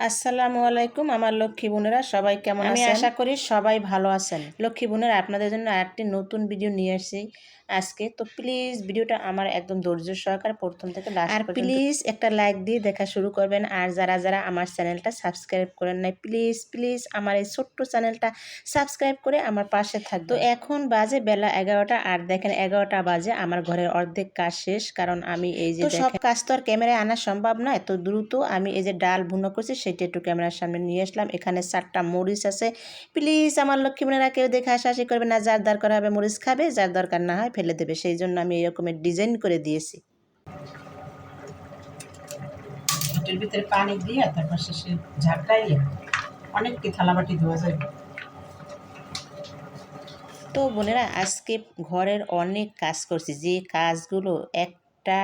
আসসালামু আলাইকুম আমার লক্ষ্মী বোনেরা সবাই কেমন আমি আশা করি সবাই ভালো আছেন। লক্ষ্মী বোনেরা আপনাদের জন্য একটি নতুন ভিডিও নিয়ে আসছি। আজকে। তো প্লিজ ভিডিওটা আমার একদম ধৈর্য সহকারে প্রথম থেকে লাস্ট আর প্লিজ একটা লাইক দিয়ে দেখা শুরু করবেন। আর যারা যারা আমার চ্যানেলটা সাবস্ক্রাইব করেন নাই প্লিজ প্লিজ আমার এই ছোট্ট চ্যানেলটা সাবস্ক্রাইব করে আমার পাশে থাকবে তো এখন বাজে বেলা এগারোটা। আর দেখেন এগারোটা বাজে। আমার ঘরের অর্ধেক কাজ শেষ। কারণ আমি এই যে সব কাজ তো আর ক্যামেরায় আনা সম্ভব নয়। তো দ্রুত আমি এই যে ডাল ভুনো করছি সেটা একটু ক্যামেরার সামনে নিয়ে আসলাম। এখানে চারটা মরিচ আছে। প্লিজ আমার লক্ষ্মী বোনেরা কেউ দেখে হাসাহাসি করবে না। যার দরকার হবে মরিচ খাবে যার দরকার না হয় ফেলে দেবে সেই জন্য আমি এরকমের ডিজাইন করে দিয়েছি। এটার ভিতরে পানি দিয়ে তারপর শেষে ঝাঁকটাই অনেক কি থালাবাটি ধোয়া যায়। তো বোনেরা আজকে ঘরের অনেক কাজ করছি যে কাজগুলো একটা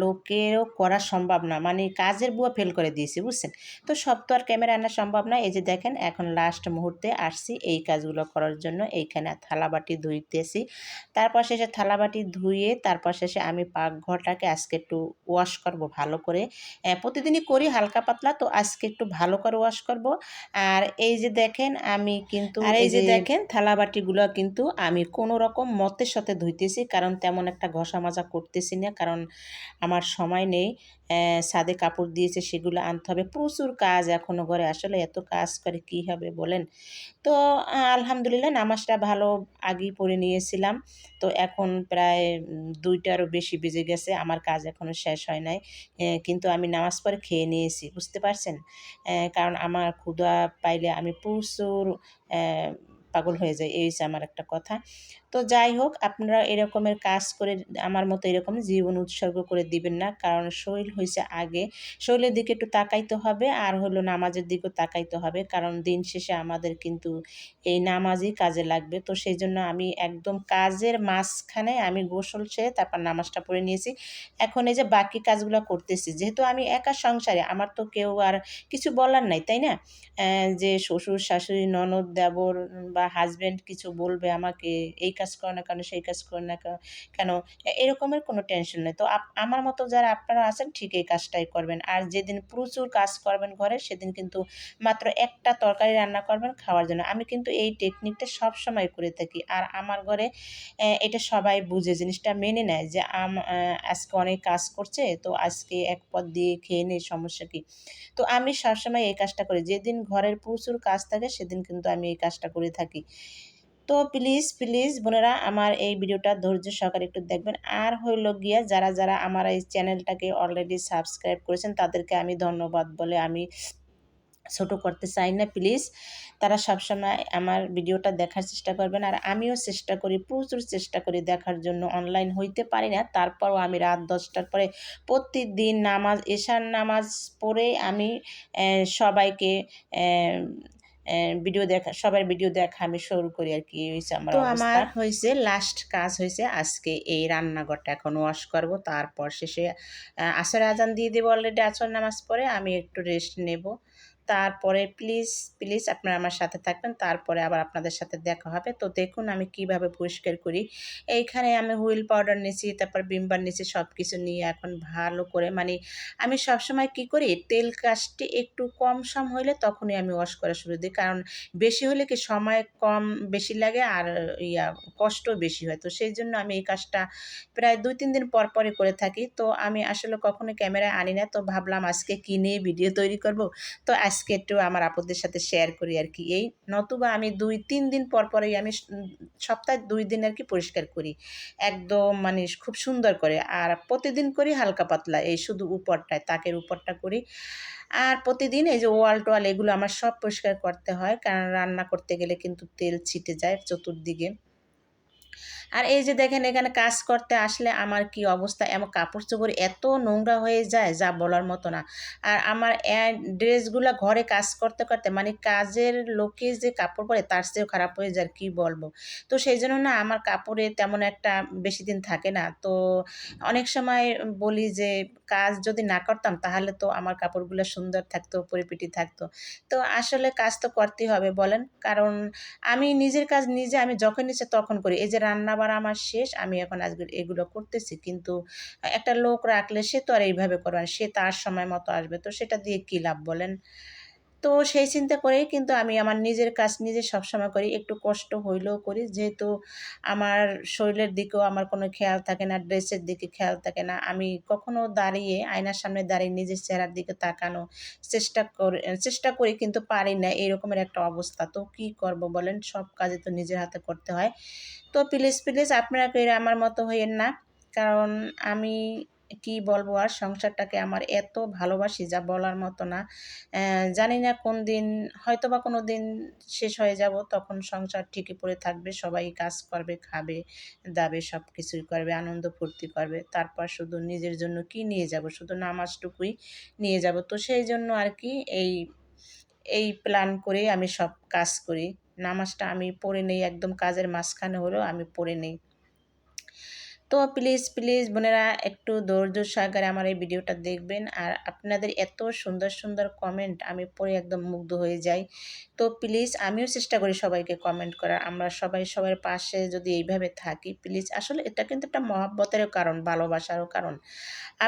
লোকেরও করা সম্ভব না। মানে কাজের বুয়া ফেল করে দিয়েছি বুঝছেন? তো সব তো আর ক্যামেরা আনা সম্ভব না। এই যে দেখেন এখন লাস্ট মুহূর্তে আসছি এই কাজগুলো করার জন্য। এইখানে থালাবাটি ধুইতেছি। তারপর শেষে থালাবাটি ধুয়ে তারপর শেষে আমি পাকঘরটাকে আজকে একটু ওয়াশ করব ভালো করে। প্রতিদিনই করি হালকা পাতলা তো আজকে একটু ভালো করে ওয়াশ করব। আর এই যে দেখেন আমি কিন্তু আর এই যে দেখেন থালাবাটিগুলো কিন্তু আমি কোনো রকম মতের সাথে ধুইতেছি কারণ তেমন একটা ঘষা মাজা করতেছি না। কারণ আমার সময় নেই সাদে কাপড় দিয়েছে সেগুলো আনতে হবে। প্রচুর কাজ এখনও ঘরে, আসলে এত কাজ করে কি হবে বলেন? তো আলহামদুলিল্লাহ নামাজটা ভালো আগেই পড়ে নিয়েছিলাম। তো এখন প্রায় দুইটারও বেশি বেজে গেছে, আমার কাজ এখনও শেষ হয় নাই। কিন্তু আমি নামাজ পরে খেয়ে নিয়েছি, বুঝতে পারছেন? কারণ আমার ক্ষুধা পাইলে আমি প্রচুর পাগল হয়ে যায়, এই হচ্ছে আমার একটা কথা। তো যাই হোক, আপনারা এরকমের কাজ করে আমার মতো এরকম জীবন উৎসর্গ করে দিবেন না, কারণ শরীর হয়েছে আগে। শরীরের দিকে একটু তাকাইতে হবে, আর হলো নামাজের দিকেও তাকাইতে হবে, কারণ দিন শেষে আমাদের কিন্তু এই নামাজই কাজে লাগবে। তো সেই জন্য আমি একদম কাজের মাঝখানে আমি গোসল সেরে তারপর নামাজটা পড়ে নিয়েছি। এখন এই যে বাকি কাজগুলো করতেছি, যেহেতু আমি একা সংসারে, আমার তো কেউ আর কিছু বলার নাই, তাই না? যে শ্বশুর, শাশুড়ি, ননদ, দেবর বা হাজব্যান্ড কিছু বলবে আমাকে, এই কাজ করো না কেন, সেই কাজ করো না কেন এরকমের কোনো টেনশন নেই। তো আমার মতো যারা আপনারা আছেন, ঠিক এই কাজটাই করবেন। আর যেদিন প্রচুর কাজ করবেন ঘরে, সেদিন কিন্তু মাত্র একটা তরকারি রান্না করবেন খাওয়ার জন্য। আমি কিন্তু এই টেকনিকটা সব সময় করে থাকি। আর আমার ঘরে এটা সবাই বুঝে, জিনিসটা মেনে নেয় যে আম আজকে অনেক কাজ করছে, তো আজকে এক পদ দিয়ে খেয়ে নেই, সমস্যা কি? তো আমি সবসময় এই কাজটা করি। যেদিন ঘরের প্রচুর কাজ থাকে, সেদিন কিন্তু আমি এই কাজটা করে থাকি। তো প্লিজ প্লিজ বোনেরা আমার এই ভিডিওটা ধৈর্য সহকারে একটু দেখবেন। আর হইল গিয়া যারা যারা আমার এই চ্যানেলটাকে অলরেডি সাবস্ক্রাইব করেছেন, তাদেরকে আমি ধন্যবাদ বলে আমি ছোট করতে চাই না প্লিজ তারা সবসময় আমার ভিডিওটা দেখার চেষ্টা করবেন। আর আমিও চেষ্টা করি, প্রচুর চেষ্টা করি দেখার জন্য। অনলাইন হইতে পারি না। তারপরও আমি রাত দশটার পরে প্রতিদিন নামাজ, এশার নামাজ পড়ে আমি সবাইকে ভিডিও দেখা সবার ভিডিও দেখা আমি শুরু করি আর কি হয়েছে আমার তো আমার হয়েছে লাস্ট কাজ হয়েছে আজকে এই রান্নাঘরটা এখন ওয়াশ করব তারপর শেষে আসর আজান দিয়ে দেবো অলরেডি আসর নামাজ পরে আমি একটু রেস্ট নেব। তারপরে প্লিজ প্লিজ আপনারা আমার সাথে থাকবেন। তারপরে আবার আপনাদের সাথে দেখা হবে। তো দেখুন আমি কীভাবে পরিষ্কার করি। এইখানে আমি হুইল পাউডার নিয়েছি তারপর বিম্বার নিয়েছি সব কিছু নিয়ে এখন ভালো করে মানে আমি সবসময় কি করি, তেল কাজটি একটু কম সম হইলে তখনই আমি ওয়াশ করা শুরু দিই। কারণ বেশি হলে কি সময় কম বেশি লাগে আর ইয়া কষ্ট বেশি হয়। তো সেই জন্য আমি এই কাজটা প্রায় দুই, তিন দিন পর পরে করে থাকি। তো আমি আসলে কখনো ক্যামেরায় আনি না। তো ভাবলাম আজকে কিনে ভিডিও তৈরি করব? তো আজকে একটু আমার আপদের সাথে শেয়ার করি আর কি। এই নতুবা আমি দুই, তিন দিন পর পরেই আমি সপ্তাহে দুই দিন আর কি পরিষ্কার করি। একদম মানে খুব সুন্দর করে। আর প্রতিদিন করি হালকা পাতলা, এই শুধু উপরটায়, তাকের উপরটা করি। আর প্রতিদিন এই যে ওয়াল টোয়াল এগুলো আমার সব পরিষ্কার করতে হয়, কারণ রান্না করতে গেলে কিন্তু তেল ছিটে যায় চতুর্দিকে। আর এই যে দেখেন, এখানে কাজ করতে আসলে আমার কি অবস্থা? এমন কাপড় চোপড় এত নোংরা হয়ে যায় যা বলার মতো না। আর আমার ড্রেসগুলো ঘরে কাজ করতে করতে মানে কাজের লোকে যে কাপড় পরে তার চেয়েও খারাপ হয়ে যায় কি বলব? তো সেই জন্য না আমার কাপড়ে তেমন একটা বেশি দিন থাকে না। তো অনেক সময় বলি যে কাজ যদি না করতাম তাহলে তো আমার কাপড়গুলো সুন্দর থাকতো, পরিপিটি থাকতো। তো আসলে কাজ তো করতেই হবে, বলেন। কারণ আমি নিজের কাজ নিজে আমি যখন ইচ্ছে তখন করি। এই যে রান্না খাবার আমার শেষ, আমি এখন আজকে এগুলো করতেছি। কিন্তু একটা লোক রাখলে সে তো আর এইভাবে করবে সে তার সময় মতো আসবে। তো সেটা দিয়ে কী লাভ বলেন? তো সেই চিন্তা করেই কিন্তু আমি আমার নিজের কাজ নিজে সবসময় করি, একটু কষ্ট হইলেও করি। যেহেতু আমার শরীরের দিকেও আমার কোনো খেয়াল থাকে না, ড্রেসের দিকে খেয়াল থাকে না। আমি কখনো দাঁড়িয়ে, আয়নার সামনে দাঁড়িয়ে নিজের চেহারার দিকে তাকানো চেষ্টা করে, চেষ্টা করি কিন্তু পারি না এরকমের একটা অবস্থা। তো কি করব বলেন? সব কাজে তো নিজের হাতে করতে হয়। তো প্লিজ প্লিজ আপনারা আমার মতো হইয়েন না। কারণ আমি কি বলব আর সংসারটাকে আমার এত ভালোবাসি যা বলার মতো না। জানি না কোন দিন হয়তো বা কোনো দিন শেষ হয়ে যাব, তখন সংসার ঠিকই পড়ে থাকবে, সবাই কাজ করবে, খাবে, দাবে সব কিছুই করবে, আনন্দ ফুর্তি করবে, তারপর শুধু নিজের জন্য কি নিয়ে যাব, শুধু নামাজটুকুই নিয়ে যাব। তো সেই জন্য আর কি এই এই প্ল্যান করে আমি সব কাজ করি। নামাজটা আমি পড়ে নেই, একদম কাজের মাঝখানে হলেও আমি পড়ে নেই। তো প্লিজ প্লিজ বোনেরা একটু ধৈর্য সহকারে আমার এই ভিডিওটা দেখবেন। আর আপনাদের এত সুন্দর সুন্দর কমেন্ট আমি পড়ে একদম মুগ্ধ হয়ে যাই। তো প্লিজ আমিও চেষ্টা করি সবাইকে কমেন্ট করার। আমরা সবাই সবার পাশে যদি এইভাবে থাকি প্লিজ আসলে এটা কিন্তু একটা মহাব্বতেরও কারণ, ভালোবাসারও কারণ।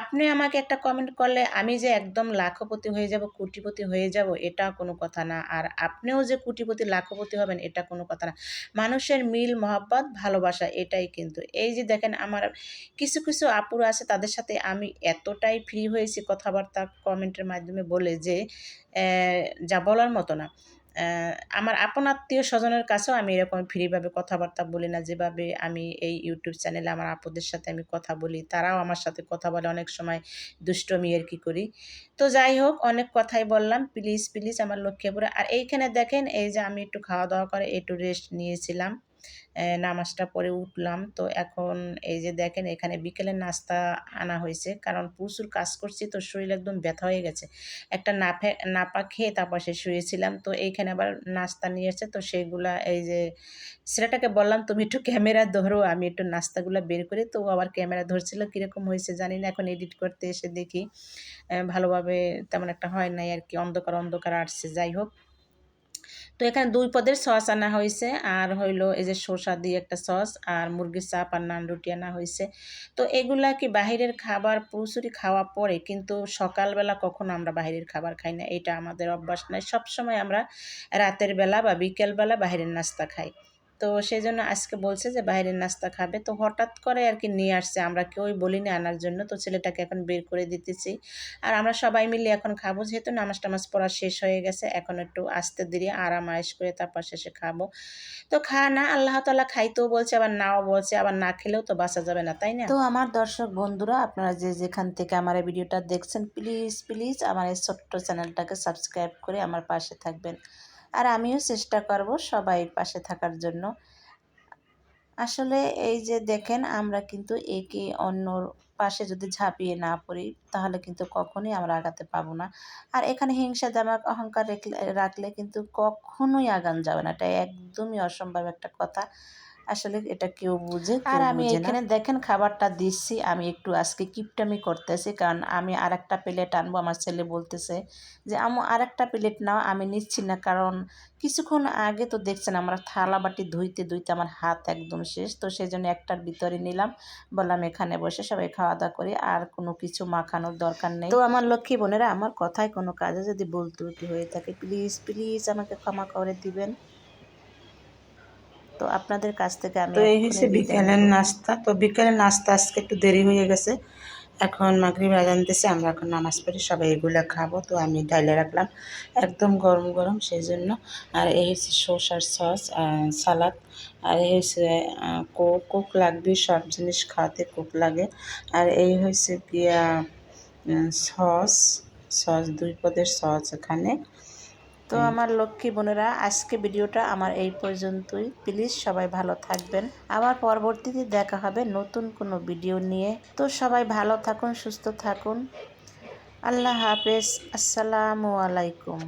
আপনি আমাকে একটা কমেন্ট করলে আমি যে একদম লাখপতি হয়ে যাব, কোটিপতি হয়ে যাব, এটা কোনো কথা না। আর আপনিও যে কোটিপতি, লাখপতি হবেন, এটা কোনো কথা না। মানুষের মিল, মহাব্বত, ভালোবাসা, এটাই কিন্তু। এই যে দেখেন আমার কিছু কিছু আপুর আছে তাদের সাথে আমি এতটাই ফ্রি হয়েছি কথাবার্তা কমেন্টের মাধ্যমে বলে যে যা বলার মতো না। আমার আপন আত্মীয় স্বজনের কাছেও আমি এরকম ফ্রিভাবে কথাবার্তা বলি না। যেভাবে আমি এই ইউটিউব চ্যানেলে আমার আপুদের সাথে আমি কথা বলি, তারাও আমার সাথে কথা বলে অনেক সময় দুষ্টমি আর কি করি। তো যাই হোক, অনেক কথাই বললাম। প্লিজ প্লিজ আমার লক্ষ্যে লক্ষ্মীপুরে আর এইখানে দেখেন, এই যে আমি একটু খাওয়া দাওয়া করে একটু রেস্ট নিয়েছিলাম। নামাজটা পরে উঠলাম। তো এখন এই যে দেখেন, এখানে বিকেলের নাস্তা আনা হয়েছে। কারণ প্রচুর কাজ করছি, তো শরীর একদম ব্যথা হয়ে গেছে। একটা নাফে, নাপা খেয়ে তারপর সে শুয়েছিলাম। তো এইখানে আবার নাস্তা নিয়ে এসেছে। তো সেইগুলা এই যে, ছেলেটাকে বললাম, তুমি একটু ক্যামেরা ধরো, আমি একটু নাস্তাগুলো বের করে। তো আবার ক্যামেরা ধরছিল, কীরকম হয়েছে জানি না। এখন এডিট করতে এসে দেখি। ভালোভাবে তেমন একটা হয় নাই আর কি। অন্ধকার অন্ধকার আসছে। যাই হোক তো এখানে দুই পদের সস আনা হয়েছে। আর হইল এই যে শসা দিয়ে একটা সস আর মুরগির চাপ আর নান রুটি আনা হয়েছে। তো এগুলা কি বাহিরের খাবার, প্রচুরই খাওয়া পরে কিন্তু সকালবেলা কখনো আমরা বাহিরের খাবার খাই না। এটা আমাদের অভ্যাস নয়। সবসময় আমরা রাতের বেলা বা বিকেলবেলা বাহিরের নাস্তা খাই। তো সেই জন্য আজকে বলছে যে বাইরের নাস্তা খাবে। তো হঠাৎ করে আর কি নিয়ে আসছে। আমরা কেউই বলিনি আনার জন্য। তো ছেলেটাকে এখন বের করে দিতেছি। আর আমরা সবাই মিলে এখন খাব। যেহেতু নামাজ টামাজ পড়া শেষ হয়ে গেছে, এখন একটু আস্তে ধীরে আরাম আয়েস করে তারপর শেষে খাব। তো খা না, আল্লাহ তালা খাইতেও বলছে, আবার নাও বলছে, আবার না খেলেও তো বাঁচা যাবে না, তাই না? তো আমার দর্শক বন্ধুরা, আপনারা যে যেখান থেকে আমার এই ভিডিওটা দেখছেন, প্লিজ প্লিজ আমার এই ছোট্ট চ্যানেলটাকে সাবস্ক্রাইব করে আমার পাশে থাকবেন। আর আমিও চেষ্টা করব সবাই পাশে থাকার জন্য। আসলে এই যে দেখেন, আমরা কিন্তু একে অন্যর পাশে যদি ঝাঁপিয়ে না পড়ি, তাহলে কিন্তু কখনোই আমরা আগাতে পাবো না। আর এখানে হিংসা, জামাক, অহংকার রাখলে কিন্তু কখনোই আগান যাবে না। এটা একদমই অসম্ভব একটা কথা। আসলে এটা কেউ বুঝে আর আমি এখানে দেখেন খাবারটা দিচ্ছি আমি একটু আজকে কিপটামি করতেছি কারণ আমি আর একটা প্লেট আনব আমার ছেলে বলতেছে যে আমি আর একটা প্লেট নাও আমি নিচ্ছি না। কারণ কিছুক্ষণ আগে তো দেখছেন আমরা থালা বাটি ধুইতে ধুইতে আমার হাত একদম শেষ তো সেই জন্য একটার ভিতরে নিলাম। বললাম এখানে বসে সবাই খাওয়া দাওয়া করি আর কোনো কিছু মাখানোর দরকার নেই। তো আমার লক্ষ্মী বোনেরা আমার কথায় কোনো কাজে যদি ত্রুটি হয়ে থাকে প্লিজ প্লিজ আমাকে ক্ষমা করে দিবেন। তো আপনাদের কাছ থেকে আমি তো এই হচ্ছে বিকেলের নাস্তা। তো বিকেলের নাস্তা আজকে একটু দেরি হয়ে গেছে। এখন মাগরি আজান দিছে আমরা এখন নামাজ পড়ি সবাই এগুলো খাব। তো আমি ডাইলে রাখলাম একদম গরম গরম সেই জন্য আর এই হচ্ছে শসার সস সালাদ। আর এই হচ্ছে কোক কোক লাগবে সব জিনিস খাওয়াতে কোক লাগে। আর এই হচ্ছে গিয়া সস সস দুই পদের সস এখানে। তো আমার লক্ষ্মী বোনেরা আজকে ভিডিওটা আমার এই পর্যন্তই। প্লিজ সবাই ভালো থাকবেন। আবার পরবর্তীতে দেখা হবে নতুন কোনো ভিডিও নিয়ে। তো সবাই ভালো থাকুন সুস্থ থাকুন। আল্লাহ হাফেজ। আসসালামু আলাইকুম।